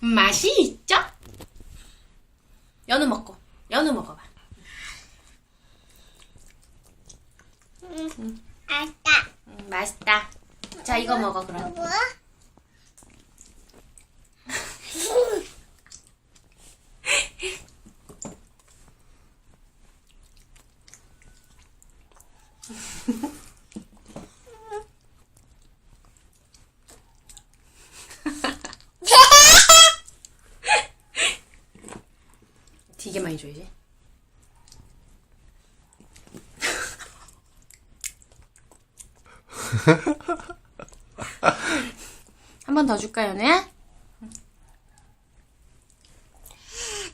맛이 있죠? 연우 먹고, 연우 먹어봐. 아까 음, 맛있다. 자, 이거 먹어, 그럼. 뭐? 되게 많이 줘야지. 한 번 더 줄까?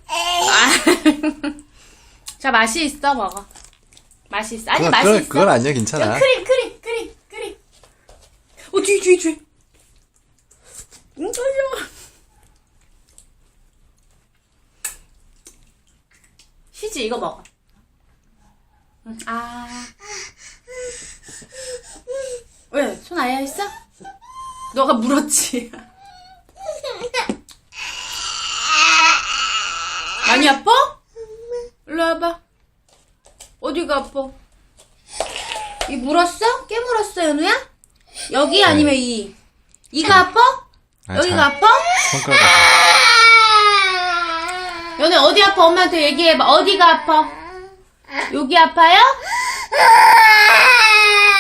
아. 자, 맛이 있어, 먹어. 맛이 있어. 아니, 그건, 맛이 그건, 있어. 그건 아니야, 괜찮아. 야, 크림, 크림, 크림, 크림. 어, 뒤, 뒤, 뒤. 응, 떨려. 휴지, 이거 먹어. 응, 아. 왜? 손 아야 있어? 너가 물었지. 많이 아파? 일로 와봐. 어디가 아파? 이 물었어? 깨 물었어, 연우야? 여기 아니면 이? 이가 아파? 아, 여기가 잘- 아파? 손가락 아파. 연우 어디 아파? 엄마한테 얘기해봐. 어디가 아파? 여기 아파요?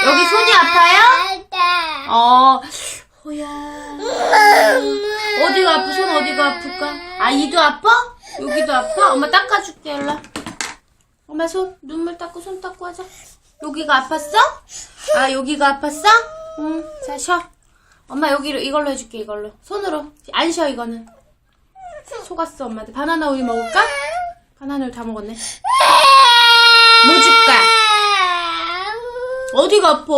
여기 손이 아파요? 어, 호야. 어디가 아프? 손 어디가 아플까? 아, 이도 아파? 여기도 아파? 엄마 닦아줄게, 일로. 엄마 손, 눈물 닦고 손 닦고 하자. 여기가 아팠어? 아, 여기가 아팠어? 응, 자, 쉬어. 엄마 여기로, 이걸로 해줄게, 이걸로. 손으로. 안 쉬어, 이거는. 속았어, 엄마한테. 바나나 우유 먹을까? 바나나 우유 다 먹었네. 뭐 줄까? 어디가 아파?